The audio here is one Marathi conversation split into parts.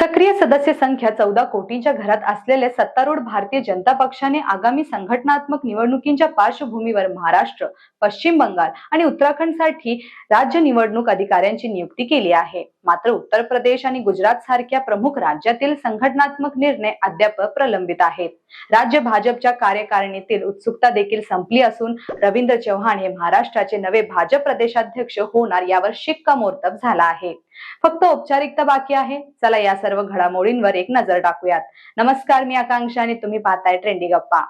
सक्रिय सदस्य संख्या चौदा कोटींच्या घरात असलेल्या सत्तारूढ भारतीय जनता पक्षाने आगामी संघटनात्मक निवडणुकींच्या पार्श्वभूमीवर महाराष्ट्र पश्चिम बंगाल आणि उत्तराखंडसाठी राज्य निवडणूक अधिकाऱ्यांची नियुक्ती केली आहे. मात्र उत्तर प्रदेश आणि गुजरात सारख्या प्रमुख राज्यातील संघटनात्मक निर्णय अद्याप प्रलंबित आहेत. राज्य भाजपच्या कार्यकारिणीतील उत्सुकता देखील संपली असून रवींद्र चव्हाण हे महाराष्ट्राचे नवे भाजप प्रदेशाध्यक्ष होणार यावर शिक्कामोर्तब झाला आहे. फक्त औपचारिकता बाकी आहे. चला या सर्व घडामोडींवर एक नजर टाकूयात. नमस्कार मी आकांक्षा आणि तुम्ही पाहताय ट्रेंडी गप्पा.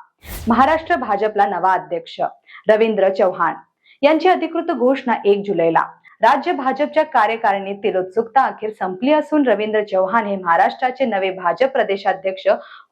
महाराष्ट्र भाजपला नवा अध्यक्ष रवींद्र चव्हाण यांची अधिकृत घोषणा एक जुलैला. राज्य भाजपच्या कार्यकारिणीतील उत्सुकता अखेर संपली असून रवींद्र चव्हाण हे महाराष्ट्राचे नवे भाजप प्रदेशाध्यक्ष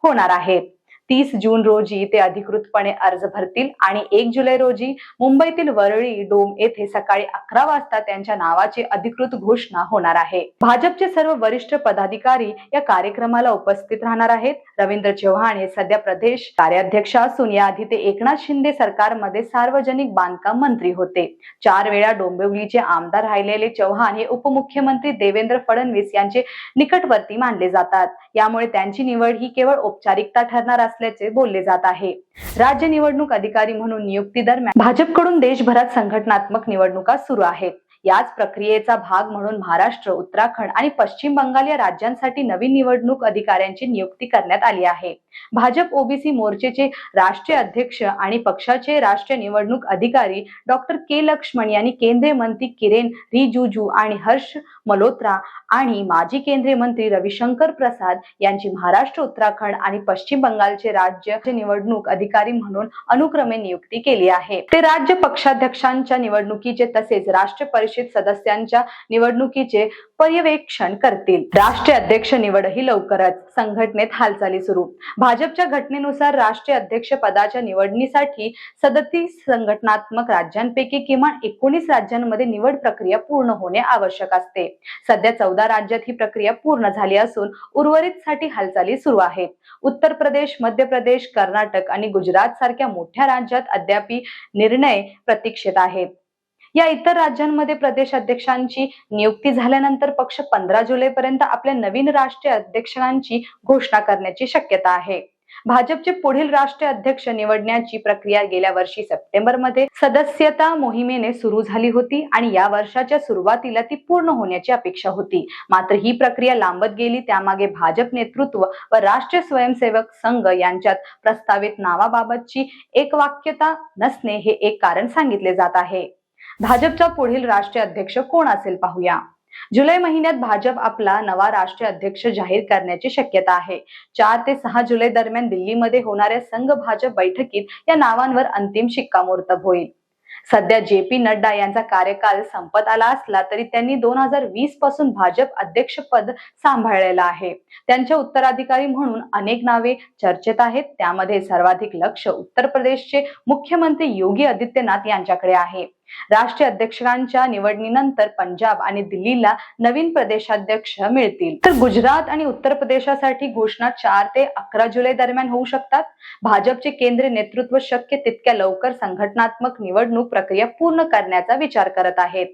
होणार आहेत. तीस जून रोजी ते अधिकृतपणे अर्ज भरतील आणि एक जुलै रोजी मुंबईतील वरळी डोम येथे सकाळी अकरा वाजता त्यांच्या नावाची अधिकृत घोषणा होणार आहे. भाजपचे सर्व वरिष्ठ पदाधिकारी या कार्यक्रमाला उपस्थित राहणार आहेत. रवींद्र चव्हाण हे सध्या प्रदेश कार्याध्यक्ष असून याआधी ते एकनाथ शिंदे सरकारमध्ये सार्वजनिक बांधकाम मंत्री होते. चार वेळा डोंबिवलीचे आमदार राहिलेले चव्हाण हे उपमुख्यमंत्री देवेंद्र फडणवीस यांचे निकटवर्ती मानले जातात. यामुळे त्यांची निवड ही केवळ औपचारिकता ठरणार असल्याचे बोलले जात आहे. राज्य निवडणूक अधिकारी म्हणून नियुक्ती दरम्यान भाजपकडून देशभरात संघटनात्मक निवडणुका सुरू आहेत. याच प्रक्रियेचा भाग म्हणून महाराष्ट्र उत्तराखंड आणि पश्चिम बंगाल या राज्यांसाठी नवीन निवडणूक अधिकाऱ्यांची नियुक्ती करण्यात आली आहे. भाजप ओबीसी मोर्चेचे राष्ट्रीय अध्यक्ष आणि पक्षाचे राष्ट्रीय निवडणूक अधिकारी डॉक्टर के लक्ष्मण यांनी केंद्रीय मंत्री किरेन रिजिजू आणि हर्ष मल्होत्रा आणि माजी केंद्रीय मंत्री रविशंकर प्रसाद यांची महाराष्ट्र उत्तराखंड आणि पश्चिम बंगालचे राज्य निवडणूक अधिकारी म्हणून अनुक्रमे नियुक्ती केली आहे. ते राज्य पक्षाध्यक्षांच्या निवडणुकीचे तसेच राष्ट्रीय परिषद सदस्यांच्या निवडणुकीचे पर्यवेक्षण करतील. राष्ट्रीय अध्यक्ष निवडही लवकरच संघटनेत हालचाली सुरू. भाजपच्या घटनेनुसार राष्ट्रीय अध्यक्ष पदाच्या निवडणीसाठी सदतीस संघटनात्मक राज्यांपैकी किमान एकोणीस राज्यांमध्ये निवड प्रक्रिया पूर्ण होणे आवश्यक असते. सध्या चौदा राज्यात ही प्रक्रिया पूर्ण झाली असून उर्वरित साठी हालचाली सुरू आहेत. उत्तर प्रदेश मध्य प्रदेश कर्नाटक आणि गुजरात सारख्या मोठ्या राज्यात अद्याप निर्णय प्रतीक्षेत आहेत. या इतर राज्यांमध्ये प्रदेश अध्यक्षांची नियुक्ती झाल्यानंतर पक्ष पंधरा जुलै पर्यंत आपल्या नवीन राष्ट्रीय अध्यक्षांची घोषणा करण्याची शक्यता आहे. भाजपचे पुढील राष्ट्रीय अध्यक्ष निवडण्याची प्रक्रिया गेल्या वर्षी सप्टेंबरमध्ये सदस्यता मोहिमेने सुरू झाली होती आणि या वर्षाच्या सुरुवातीला ती पूर्ण होण्याची अपेक्षा होती. मात्र ही प्रक्रिया लांबत गेली त्यामागे भाजप नेतृत्व व राष्ट्रीय स्वयंसेवक संघ यांच्यात प्रस्तावित नावाबाबतची एकवाक्यता नसणे हे एक कारण सांगितले जात आहे. भाजपचा पुढील राष्ट्रीय अध्यक्ष कोण असेल पाहूया. जुलै महिन्यात भाजप आपला नवा राष्ट्रीय अध्यक्ष जाहीर करण्याची शक्यता आहे. चार ते सहा जुलै दरम्यान दिल्लीमध्ये होणाऱ्या संघ भाजप बैठकीत या नावांवर अंतिम शिक्कामोर्तब होईल. सध्या जे पी नड्डा यांचा कार्यकाल संपत आला असला तरी त्यांनी दोन हजार वीसपासून भाजप अध्यक्षपद सांभाळलेलं आहे. त्यांच्या उत्तराधिकारी म्हणून अनेक नावे चर्चेत आहेत. त्यामध्ये सर्वाधिक लक्ष उत्तर प्रदेशचे मुख्यमंत्री योगी आदित्यनाथ यांच्याकडे आहे. राष्ट्रीय अध्यक्षांच्या निवडणीनंतर पंजाब आणि दिल्लीला नवीन प्रदेशाध्यक्ष मिळतील. तर गुजरात आणि उत्तर प्रदेशासाठी घोषणा चार ते अकरा जुलै दरम्यान होऊ शकतात. भाजपचे केंद्रीय नेतृत्व शक्य तितक्या लवकर संघटनात्मक निवडणूक प्रक्रिया पूर्ण करण्याचा विचार करत आहेत.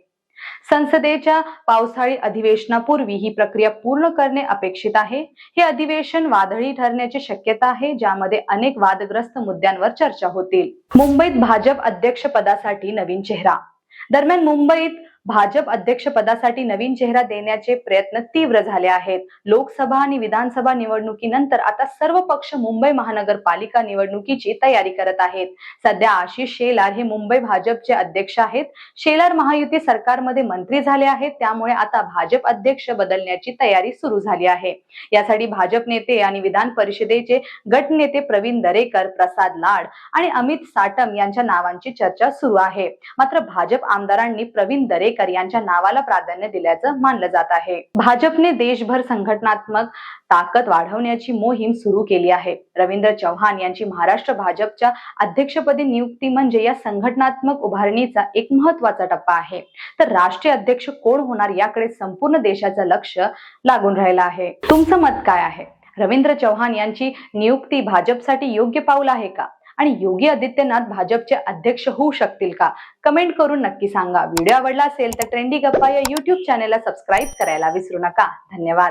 संसदेच्या पावसाळी अधिवेशनापूर्वी ही प्रक्रिया पूर्ण करणे अपेक्षित आहे. हे अधिवेशन वादळी ठरण्याची शक्यता आहे ज्यामध्ये अनेक वादग्रस्त मुद्द्यांवर चर्चा होतील. मुंबईत भाजप अध्यक्ष पदासाठी नवीन चेहरा. दरम्यान मुंबईत भाजप अध्यक्षपदासाठी नवीन चेहरा देण्याचे प्रयत्न तीव्र झाले आहेत. लोकसभा आणि विधानसभा निवडणुकीनंतर आता सर्व पक्ष मुंबई महानगरपालिका निवडणुकीची तयारी करत आहेत. सध्या आशिष शेलार हे मुंबई भाजपचे अध्यक्ष आहेत. शेलार महायुती सरकारमध्ये मंत्री झाले आहेत. त्यामुळे आता भाजप अध्यक्ष बदलण्याची तयारी सुरू झाली आहे. यासाठी भाजप नेते आणि विधान परिषदेचे गटनेते प्रवीण दरेकर प्रसाद लाड आणि अमित साटम यांच्या नावांची चर्चा सुरू आहे. मात्र भाजप आमदारांनी प्रवीण दरेकर यांच्या नावाला प्राधान्य दिल्याचं मानलं जात आहे. भाजपने देशभर संघटनात्मक ताकद वाढवण्याची मोहीम सुरू केली आहे. रवींद्र चव्हाण यांची महाराष्ट्र भाजपच्या अध्यक्षपदी नियुक्ती म्हणजे या संघटनात्मक उभारणीचा एक महत्त्वाचा टप्पा आहे. तर राष्ट्रीय अध्यक्ष कोण होणार याकडे संपूर्ण देशाचं लक्ष लागून राहिलं आहे. तुमचं मत काय आहे? रवींद्र चव्हाण यांची नियुक्ती भाजपसाठी योग्य पाऊल आहे का? आणि योगी आदित्यनाथ भाजपचे अध्यक्ष होऊ शकतील का? कमेंट करून नक्की सांगा. व्हिडिओ आवडला असेल तर ट्रेंडी गप्पा या युट्यूब चॅनेलला सबस्क्राईब करायला विसरू नका. धन्यवाद.